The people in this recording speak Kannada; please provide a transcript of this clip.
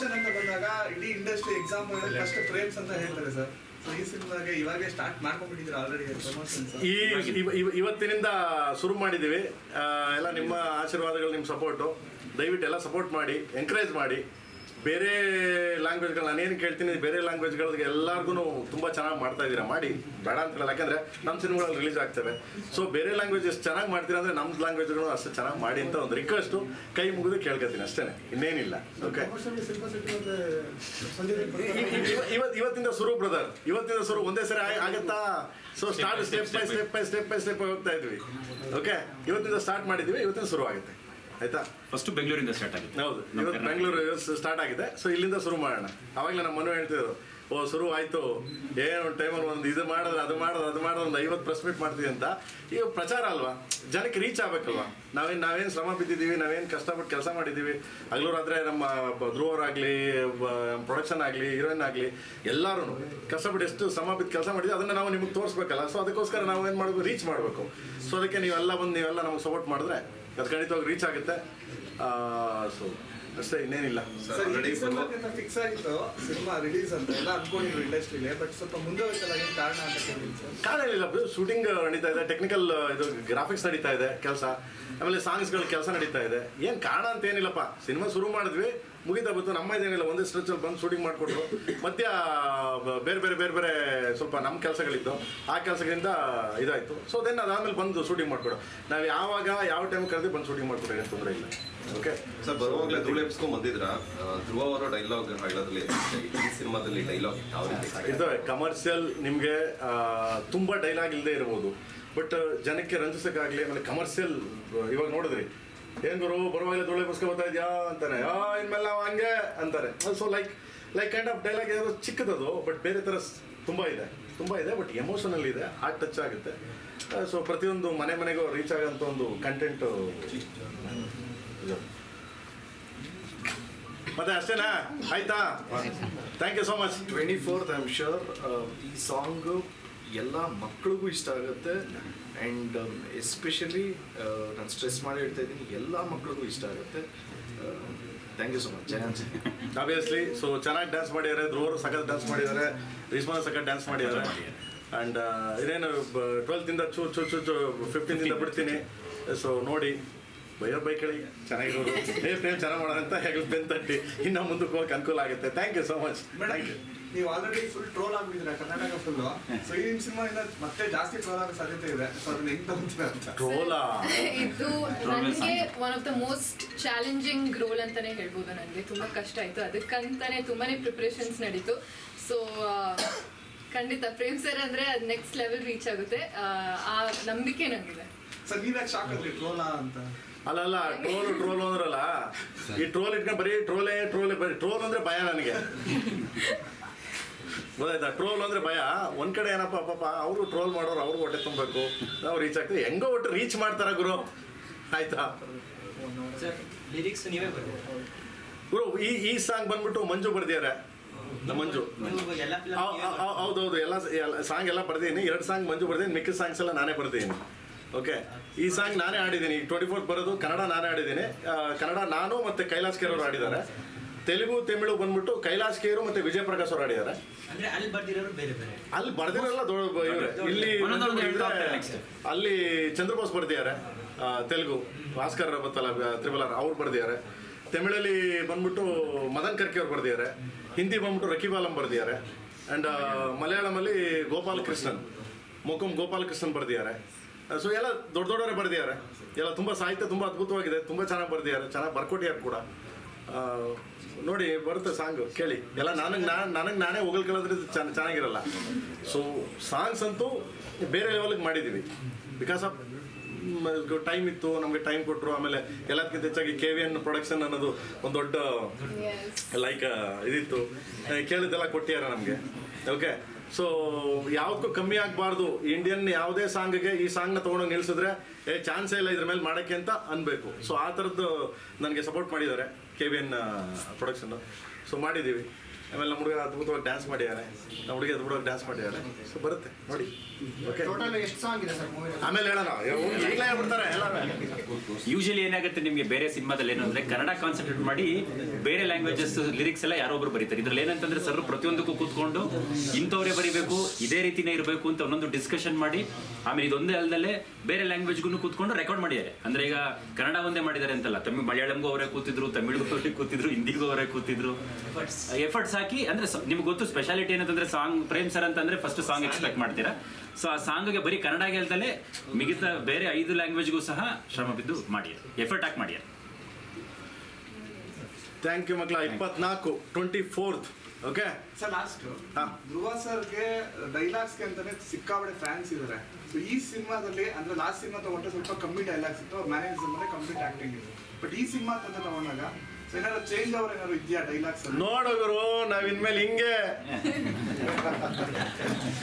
ಪ್ರಮೋಷನ್ ಅಂತ ಬಂದಾಗ ಇಡೀ ಇಂಡಸ್ಟ್ರಿ ಎಕ್ಸಾಮ್ ಫಸ್ಟ್ ಫ್ರೇಮ್ಸ್ ಅಂತ ಹೇಳ್ತಾರೆ ಸರ್ ಈ ಇವತ್ತಿನಿಂದ ಶುರು ಮಾಡಿದ್ದೀವಿ. ಆ, ಎಲ್ಲ ನಿಮ್ಮ ಆಶೀರ್ವಾದಗಳು ನಿಮ್ಮ ಸಪೋರ್ಟು ದಯವಿಟ್ಟು ಎಲ್ಲ ಸಪೋರ್ಟ್ ಮಾಡಿ ಎಂಕರೇಜ್ ಮಾಡಿ. ಬೇರೆ ಲ್ಯಾಂಗ್ವೇಜ್ಗಳು ನಾನೇನು ಕೇಳ್ತೀನಿ, ಬೇರೆ ಲ್ಯಾಂಗ್ವೇಜ್ಗಳಿಗೆ ಎಲ್ಲರಿಗೂ ತುಂಬ ಚೆನ್ನಾಗಿ ಮಾಡ್ತಾ ಇದ್ದೀರಾ ಮಾಡಿ. ಬೇಡ ಅಂತ ಯಾಕಂದ್ರೆ ನಮ್ಮ ಸಿನಿಮಾಗಳಲ್ಲಿ ರಿಲೀಸ್ ಆಗ್ತವೆ. ಸೊ ಬೇರೆ ಲ್ಯಾಂಗ್ವೇಜ್ ಎಷ್ಟು ಚೆನ್ನಾಗಿ ಮಾಡ್ತೀರಾ ಅಂದರೆ ನಮ್ಮ ಲ್ಯಾಂಗ್ವೇಜ್ಗಳು ಅಷ್ಟು ಚೆನ್ನಾಗಿ ಮಾಡಿ ಅಂತ ಒಂದು ರಿಕ್ವೆಸ್ಟು ಕೈ ಮುಗಿದು ಕೇಳ್ಕೊತೀನಿ ಅಷ್ಟೇ ಇನ್ನೇನಿಲ್ಲ. ಓಕೆ ಇವತ್ತು ಇವತ್ತಿಂದ ಶುರು ಬ್ರದರ್ ಇವತ್ತಿಂದ ಶುರು ಒಂದೇ ಸರಿ ಆಗತ್ತಾ? So start step by step by step by step ಹೋಗ್ತಾ ಇದ್ವಿ. ಓಕೆ ಇವತ್ತಿಂದ ಸ್ಟಾರ್ಟ್ ಮಾಡಿದ್ವಿ, ಇವತ್ತಿಂದ ಶುರು ಆಗುತ್ತೆ ಆಯ್ತಾ? ಫಸ್ಟ್ ಬೆಂಗಳೂರಿಂದ ಸ್ಟಾರ್ಟ್ ಆಗಿದೆ. ಹೌದು ಇವತ್ತು ಬೆಂಗಳೂರು ಸ್ಟಾರ್ಟ್ ಆಗಿದೆ. ಸೊ ಇಲ್ಲಿಂದ ಶುರು ಮಾಡೋಣ. ಅವಾಗಲೇ ನಮ್ಮ ಮನು ಹೇಳ್ತಿದ್ರು ಓ ಶುರು ಆಯ್ತು. ಏನೋ ಒಂದು ಟೈಮಲ್ಲಿ ಒಂದು ಇದು ಮಾಡಿದ್ರೆ ಅದು ಮಾಡಿದ್ರೆ ಅದು ಮಾಡಿದ್ರೆ ಒಂದು ಐವತ್ತು ಪ್ರೆಸ್ ಮೀಟ್ ಮಾಡ್ತೀವಿ ಅಂತ. ಈಗ ಪ್ರಚಾರ ಅಲ್ವಾ? ಜನಕ್ಕೆ ರೀಚ್ ಆಗ್ಬೇಕಲ್ವಾ? ನಾವೇನು ನಾವೇನು ಶ್ರಮ ಬಿದ್ದಿದ್ದೀವಿ ನಾವೇನು ಕಷ್ಟಪಟ್ಟು ಕೆಲಸ ಮಾಡಿದ್ದೀವಿ. ಹಗಲು ರಾತ್ರಿ ನಮ್ಮ ಧ್ರುವರಾಗಲಿ ಪ್ರೊಡಕ್ಷನ್ ಆಗಲಿ ಹೀರೋಯಿನ್ ಆಗಲಿ ಎಲ್ಲರೂ ಕಷ್ಟಪಟ್ಟು ಎಷ್ಟು ಶ್ರಮ ಬಿದ್ದು ಕೆಲಸ ಮಾಡಿದ್ವಿ ಅದನ್ನು ನಾವು ನಿಮಗೆ ತೋರಿಸ್ಬೇಕಲ್ಲ. ಸೊ ಅದಕ್ಕೋಸ್ಕರ ನಾವು ಏನು ಮಾಡಬೇಕು? ರೀಚ್ ಮಾಡಬೇಕು. ಸೊ ಅದಕ್ಕೆ ನೀವೆಲ್ಲ ಬಂದು ನೀವೆಲ್ಲ ನಮಗೆ ಸಪೋರ್ಟ್ ಮಾಡಿದ್ರೆ ಖಂಡಿತವಾಗಿ ರೀಚ್ ಆಗುತ್ತೆ. ಸೊ ಅಷ್ಟೇ ಇನ್ನೇನಿಲ್ಲ. ಸರ್ ಫಿಕ್ಸ್ ಆಗಿತ್ತು. ಸಿನಿಮಾ ರಿಲೀಸ್ ಅಂತ ಎಲ್ಲ ಅನ್ಕೊಂಡಿದ್ರು ಇಂಡಸ್ಟ್ರಿಲಿ ಬಟ್ ಸ್ವಲ್ಪ ಮುಂದೆ ಹೋಯ್ತಲ್ಲ ಏನ್ ಕಾರಣ ಅಂತ ಕೇಳಿದ್ರು ಸರ್. ಕಾರಣ ಇಲ್ಲ ಶೂಟಿಂಗ್ ನಡೀತಾ ಇದೆ ಟೆಕ್ನಿಕಲ್ ಇದು ಗ್ರಾಫಿಕ್ಸ್ ನಡೀತಾ ಇದೆ ಕೆಲಸ ಆಮೇಲೆ ಸಾಂಗ್ಸ್ಗಳ ಕೆಲಸ ನಡೀತಾ ಇದೆ. ಏನು ಕಾರಣ ಅಂತ ಏನಿಲ್ಲಪ್ಪ. ಸಿನಿಮಾ ಶುರು ಮಾಡಿದ್ವಿ ಮುಗಿತಾ ಬಂತು ನಮ್ಮ ಇದೇನಿಲ್ಲ ಒಂದೇ ಸ್ಟ್ರೆಚಲ್ಲಿ ಬಂದು ಶೂಟಿಂಗ್ ಮಾಡಿಕೊಟ್ರು ಮಧ್ಯ ಬೇರೆ ಬೇರೆ ಬೇರೆ ಬೇರೆ ಸ್ವಲ್ಪ ನಮ್ಮ ಕೆಲಸಗಳಿದ್ದು ಆ ಕೆಲಸಗಳಿಂದ ಇದಾಯಿತು. ಸೊ ದೆನ್ ಅದಾದ್ಮೇಲೆ ಬಂದು ಶೂಟಿಂಗ್ ಮಾಡಿಕೊಡು. ನಾವು ಯಾವಾಗ ಯಾವ ಟೈಮ್ ಕರೆದು ಬಂದು ಶೂಟಿಂಗ್ ಮಾಡಿಕೊಡ್ರಿ ಏನು ತೊಂದರೆ ಇಲ್ಲ. ಓಕೆ ಸರ್ ಬರುವಾಗಲೇ ಧೂಳು ಎಪ್ಸ್ಕೊಂಡ್ ಬಂದಿದ್ರ? ಧ್ರುವ ಅವರ ಡೈಲಾಗ್ ಹೇಳೋದ್ರಲ್ಲಿ ಈ ಸಿನಿಮಾದಲ್ಲಿ ಡೈಲಾಗ್ ಯಾವ ರೀತಿ ಕಮರ್ಷಿಯಲ್ ನಿಮಗೆ ತುಂಬ ಡೈಲಾಗ್ ಇಲ್ಲದೆ ಇರ್ಬೋದು. ಬಟ್ ಜನಕ್ಕೆ ರಂಜಿಸೋಕ್ಕಾಗಲಿ ಆಮೇಲೆ ಕಮರ್ಷಿಯಲ್ ಇವಾಗ ನೋಡಿದ್ರಿ. ಏನ್ ಗುರು ಬರುವಾಗಲೇ ಧೂಳೆ ಬಸ್ಕೊ ಬರ್ತಾ ಇದ್ಯಾ ಅಂತಾನೆ. ಆ ಇನ್ಮೇಲೆ ನಾವು ಹಂಗೆ ಅಂತಾರೆ. So like like kind of dialogue ಏನಾದ್ರು ಚಿಕ್ಕದದು ಬಟ್ ಬೇರೆ ಥರ ಸ್- ತುಂಬ ಇದೆ. ತುಂಬ ಇದೆ ಬಟ್ ಎಮೋಷನಲ್ ಇದೆ. ಹಾರ್ಟ್ ಟಚ್ ಆಗುತ್ತೆ. ಸೊ ಪ್ರತಿಯೊಂದು ಮನೆ ಮನೆಗೂ ರೀಚ್ ಆಗೋಂಥ ಒಂದು ಕಂಟೆಂಟ್ ಮತ್ತೆ ಅಷ್ಟೇನಾ? ಆಯ್ತಾ? Thank you so much twenty fourth I am sure ಈ ಸಾಂಗು ಎಲ್ಲ ಮಕ್ಕಳಿಗೂ ಇಷ್ಟ ಆಗುತ್ತೆ. ಆ್ಯಂಡ್ ಎಸ್ಪೆಷಲಿ ನಾನು ಸ್ಟ್ರೆಸ್ ಮಾಡಿ ಹೇಳ್ತಾ ಇದ್ದೀನಿ ಎಲ್ಲ ಮಕ್ಕಳಿಗೂ ಇಷ್ಟ ಆಗುತ್ತೆ. Thank you so much Jayanth obviously so ಚೆನ್ನಾಗಿ ಡ್ಯಾನ್ಸ್ ಮಾಡಿದ್ದಾರೆ ಧ್ರುವರು ಸಖತ್ ಡ್ಯಾನ್ಸ್ ಮಾಡಿದ್ದಾರೆ ರಿಸ್ಮಾನ್ ಸಖತ್ ಡ್ಯಾನ್ಸ್ ಮಾಡಿದ್ದಾರೆ ಆ್ಯಂಡ್ ಇದೇನು ಟ್ವೆಲ್ತಿಂದ ಚೂ ಚೂ ಚೂ ಚೂ ಫಿಫ್ಟೀನ್ದಿಂದ ಬಿಡ್ತೀನಿ. ಸೊ ನೋಡಿ ಬೈಯೋ ಬೈಕ್ ಹೇಳಿ ಚೆನ್ನಾಗಿರೋರು ಏ ಪ್ರೇಮ್ ಚೆನ್ನಾಗಿ ಮಾಡೋಣ ಅಂತ ಹೆಗಲ್ ಬೆನ್ ತಟ್ಟಿ. ಇನ್ನೂ ಮುಂದಕ್ಕೆ ಹೋಗಕ್ಕೆ ಅನುಕೂಲ ಆಗುತ್ತೆ. Thank you so much thank you ನೀವು ಆಲ್ರೆಡಿ ಫುಲ್ ಟ್ರೋಲ್ ಆಗ್ಬಿಟ್ಟಿದ್ರೆ ಕರ್ನಾಟಕ ಫುಲ್ ಸೊ ಈ ಸಿನಿಮಾ ಇನ್ನ ಮತ್ತೆ ಜಾಸ್ತಿ ಟ್ರೋಲ್ ಆಗೋ ಸಾಧ್ಯತೆ ಇದೆ. ಸೊ ಅದನ್ನ ಹೆಂಗ್ ತಗೊಂತೀರ ಅಂತ? ಟ್ರೋಲ್ ಇದು ನನಗೆ one of the most challenging role ಅಂತಾನೆ ಹೇಳ್ಬೋದು ನನಗೆ. ತುಂಬಾ ಕಷ್ಟ ಆಯ್ತು. ಅದಕ್ಕಂತಾನೆ ತುಂಬಾನೇ ಪ್ರಿಪರೇಷನ್ಸ್ ನಡೀತು. ಸೊ ಖಂಡಿತ ಪ್ರೇಮ್ ಸರ್ ಅಂದ್ರೆ ಅದು ನೆಕ್ಸ್ಟ್ ಲೆವೆಲ್ ರೀಚ್ ಆಗುತ್ತೆ. ಆ, ಆ ನಂಬಿಕೆ ನನಗಿದೆ. ಸರ್ ನೀವ್ಯಾಕೆ ಶಾಕ್ ಆದ್ರಿ? ಟ್ರೋಲಾ ಅಂತ? ಅಲ್ಲಲ್ಲ ಟ್ರೋಲ್ ಟ್ರೋಲ್ ಅಂದ್ರಲ್ಲ. ಈ ಟ್ರೋಲ್ ಇಟ್ಕೊಂಡು ಬರೀ ಟ್ರೋಲೇ ಟ್ರೋಲೇ ಬರೀ ಟ್ರೋಲ್ ಅಂದ್ರೆ ಭಯ ನನಗೆ. ಗೊತ್ತಾಯ್ತಾ? ಟ್ರೋಲ್ ಅಂದ್ರೆ ಭಯ. ಒಂದ್ ಕಡೆ ಏನಪ್ಪ ಪಾಪ ಅವರು ಟ್ರೋಲ್ ಮಾಡೋರು ಅವ್ರು ಹೊಟ್ಟೆ ತುಂಬಬೇಕು. ನಾವು ರೀಚ್ ಆಗ್ತೀವಿ ಹೆಂಗೋ ಒಟ್ಟು ರೀಚ್ ಮಾಡ್ತಾರ ಗುರು. ಆಯ್ತಾ? ಗುರು ಈ ಈ ಸಾಂಗ್ ಬಂದ್ಬಿಟ್ಟು ಮಂಜು ಬರ್ದಿದ್ದಾರೆ. ಮಂಜು. ಹೌದೌದು. ಎಲ್ಲ ಸಾಂಗ್ ಎಲ್ಲ ಬರ್ದೀನಿ ಎರಡು ಸಾಂಗ್ ಮಂಜು ಬರ್ದೀನಿ ಮಿಕ್ಕಿದ ಸಾಂಗ್ಸ್ ಎಲ್ಲ ನಾನೇ ಬರ್ದೀನಿ ಓಕೆ ಈ ಸಾಂಗ್ ನಾನೇ ಆಡಿದ್ದೀನಿ ಟ್ವೆಂಟಿ ಫೋರ್ತ್ ಬರೋದು ಕನ್ನಡ ನಾನೇ ಆಡಿದ್ದೀನಿ ಕನ್ನಡ ನಾನು ಮತ್ತೆ ಕೈಲಾಸ್ ಕೇರ್ ಅವರು ಆಡಿದ್ದಾರೆ ತೆಲುಗು ತಮಿಳು ಬಂದ್ಬಿಟ್ಟು ಕೈಲಾಸ್ ಕೇರು ಮತ್ತೆ ವಿಜಯ್ ಪ್ರಕಾಶ್ ಅವರು ಆಡಿದ್ದಾರೆ ಅಂದ್ರೆ ಅಲ್ಲಿ ಬರ್ದಿರೋರು ಬೇರೆ ಬೇರೆ. ಅಲ್ಲಿ ಬರ್ದಿರಲ್ಲ ಇಲ್ಲಿ. ಅಲ್ಲಿ ಚಂದ್ರಬೋಸ್ ಬರ್ದಿದ್ದಾರೆ. ತೆಲುಗು. ಭಾಸ್ಕರ್ ಬತ್ತಲ್ಲ ಆರ್ ಅವ್ರು ಬರ್ದಿದ್ದಾರೆ. ತಮಿಳಲ್ಲಿ ಬಂದ್ಬಿಟ್ಟು ಮದನ್ ಕರ್ಕಿ ಅವ್ರು ಬರ್ದಿದ್ದಾರೆ. ಹಿಂದಿ ಬಂದ್ಬಿಟ್ಟು ರಕಿಬಾಲಂ ಬರ್ದಿದ್ದಾರೆ. ಆ್ಯಂಡ್ ಮಲಯಾಳಮಲ್ಲಿ ಗೋಪಾಲ್ ಕೃಷ್ಣನ್ ಮೊಕಂ ಗೋಪಾಲ ಕೃಷ್ಣನ್ ಬರ್ದಿದ್ದಾರೆ. ಸೊ ಎಲ್ಲ ದೊಡ್ಡ ದೊಡ್ಡವರೇ ಬರ್ದಿದ್ದಾರೆ. ಎಲ್ಲ ತುಂಬ ಸಾಹಿತ್ಯ ತುಂಬ ಅದ್ಭುತವಾಗಿದೆ ತುಂಬ ಚೆನ್ನಾಗಿ ಬರ್ದಿದ್ದಾರೆ ಚೆನ್ನಾಗಿ ಬರ್ಕೊಟ್ಟಿದ್ದಾರೆ ಕೂಡ. ನೋಡಿ ಬರುತ್ತೆ ಸಾಂಗ್ ಕೇಳಿ. ಎಲ್ಲ ನನಗೆ ನಾ ನನಗೆ ನಾನೇ ಹೊಗಳ್ಕೊಳ್ಳೋದ್ರೆ ಚೆನ್ನ ಚೆನ್ನಾಗಿರಲ್ಲ. ಸೊ ಸಾಂಗ್ಸ್ ಅಂತೂ ಬೇರೆ ಲೆವೆಲ್ಗೆ ಮಾಡಿದ್ದೀವಿ ಬಿಕಾಸ್ ಆಫ್ ಟೈಮ್ ಇತ್ತು ನಮಗೆ ಟೈಮ್ ಕೊಟ್ಟರು ಆಮೇಲೆ ಎಲ್ಲದಕ್ಕಿಂತ ಹೆಚ್ಚಾಗಿ ಕೆ ವಿ ಎನ್ ಪ್ರೊಡಕ್ಷನ್ ಅನ್ನೋದು ಒಂದು ದೊಡ್ಡ ಲೈಕ್ ಇದಿತ್ತು. ಕೇಳಿದ್ದೆಲ್ಲ ಕೊಟ್ಟಿದ್ದಾರೆ ನಮಗೆ. ಓಕೆ ಸೊ ಯಾವುದಕ್ಕೂ ಕಮ್ಮಿ ಆಗಬಾರ್ದು. ಇಂಡಿಯನ್ ಯಾವುದೇ ಸಾಂಗ್ಗೆ ಈ ಸಾಂಗ್ನ ತೊಗೊಂಡೋಗಿ ನಿಲ್ಸಿದ್ರೆ, ಏ, ಚಾನ್ಸೇ ಇಲ್ಲ ಇದ್ರ ಮೇಲೆ ಮಾಡೋಕ್ಕೆ ಅಂತ ಅನ್ಬೇಕು. ಸೊ ಆ ಥರದ್ದು ನನಗೆ ಸಪೋರ್ಟ್ ಮಾಡಿದ್ದಾರೆ ಕೆ ವಿ ಎನ್ ಪ್ರೊಡಕ್ಷನ್ನು ಸೊ ಮಾಡಿದ್ದೀವಿ. ಆಮೇಲೆ ನಮ್ಮ ಹುಡುಗ ಅದ್ಭುತವಾಗಿ ಡ್ಯಾನ್ಸ್ ಮಾಡಿದ್ದಾರೆ ನಮ್ಮ ಹುಡುಗಿ ಅದ್ಭುತವಾಗಿ ಡ್ಯಾನ್ಸ್ ಮಾಡಿದ್ದಾರೆ ಸೊ ಬರುತ್ತೆ ನೋಡಿ. ಓಕೆ ಟೋಟಲ್ ಎಷ್ಟು ಸಾಂಗ್ ಇದೆ ಸರ್ ಮೂವಿ ಆಮೇಲೆ ಹೇಳೋಣ. ಈಗಲೇ ಹೇಳ್ಬಿಡ್ತಾರೆ ಎಲ್ಲರೂ. ಯೂಶಲಿ ಏನಾಗುತ್ತೆ ನಿಮಗೆ ಬೇರೆ ಸಿನಿಮಾದಲ್ಲಿ ಏನು ಅಂದ್ರೆ ಕನ್ನಡ ಕಾನ್ಸಂಟ್ರೇಟ್ ಮಾಡಿ ಬೇರೆ ಲ್ಯಾಂಗ್ವೇಜಸ್ ಲಿರಿಕ್ಸ್ ಎಲ್ಲ ಯಾರೋ ಒಬ್ರು ಬರೀತಾರೆ. ಇದ್ರಲ್ಲಿ ಏನಂತಂದ್ರೆ ಸರ್ ಪ್ರತಿಯೊಂದಕ್ಕೂ ಕೂತ್ಕೊಂಡು ಇಂಥವ್ರೇ ಬರೀಬೇಕು ಇದೇ ರೀತಿನೇ ಇರಬೇಕು ಅಂತ ಒಂದೊಂದು ಡಿಸ್ಕಷನ್ ಮಾಡಿ ಆಮೇಲೆ ಇದೊಂದೇ ಅಲ್ಲದಲ್ಲೇ ಬೇರೆ ಲ್ಯಾಂಗ್ವೇಜ್ಗೂ ಕೂತ್ಕೊಂಡು ರೆಕಾರ್ಡ್ ಮಾಡಿದ್ದಾರೆ. ಅಂದ್ರೆ ಈಗ ಕನ್ನಡ ಒಂದೇ ಮಾಡಿದ್ದಾರೆ ಅಂತಲ್ಲ. ತಮಿಳ್ ಮಲಯಾಳಂಗೂ ಅವರೇ ಕೂತಿದ್ರು ತಮಿಳ್ಗೂ ಅವರೇ ಕೂತಿದ್ರು ಹಿಂದಿಗೂ ಅವರೇ ಕೂತಿದ್ರು. ಎಫರ್ಟ್ಸ್ ಹಾಕಿ ಅಂದ್ರೆ ನಿಮ್ಗೆ ಗೊತ್ತು ಸ್ಪೆಷಾಲಿಟಿ ಏನಂತಂದ್ರೆ ಸಾಂಗ್ ಪ್ರೇಮ್ ಸರ್ ಅಂತಂದ್ರೆ ಫಸ್ಟ್ ಸಾಂಗ್ ಎಕ್ಸ್ಪೆಕ್ಟ್ ಮಾಡ್ತೀರಾ. ಸೊ ಆ ಸಾಂಗ್ಗೆ ಬರೀ ಕನ್ನಡ ಗೆಲ್ದಲೆ ಮಿಗಿತ ಬೇರೆ ಐದು ಲ್ಯಾಂಗ್ವೇಜ್ಗೂ ಸಹ ಶ್ರಮ ಬಿದ್ದು ಮಾಡಿ ಎಫರ್ಟ್ ಹಾಕಿ ಮಾಡಿ ಥ್ಯಾಂಕ್ ಯು ಮಕ್ಕಳ ಇಪ್ಪತ್ನಾಲ್ಕು twenty fourth okay sir last ಹಾ. ಧ್ರುವ ಸರ್ಗೆ ಡೈಲಾಗ್ಸ್ಗೆ ಅಂತಾನೆ ಸಿಕ್ಕಾಬಡೆ ಫ್ಯಾನ್ಸ್ ಇದಾರೆ. ಸೊ ಈ ಸಿನಿಮಾದಲ್ಲಿ ಅಂದ್ರೆ ಲಾಸ್ಟ್ ಸಿನಿಮಾ ತಗೊಂಡ್ರೆ ಸ್ವಲ್ಪ ಕಮ್ಮಿ ಡೈಲಾಗ್ಸ್ ಇತ್ತು ಮ್ಯಾನೇಜ್ ಅಂದ್ರೆ ಕಂಪ್ಲೀಟ್ ಆಕ್ಟಿಂಗ್ ಇತ್ತು ಬಟ್ ಈ ಸಿನಿಮಾ ಅಂತ ತಗೊಂಡಾಗ ಚೇಂಜ್ ಅವ್ರ ಏನಾದ್ರು ಇದೆಯಾ ಡೈಲಾಗ್ಸ್ ನೋಡು ಗುರು ನಾವ್ ಇನ್ಮೇಲೆ ಹಿಂಗೆ.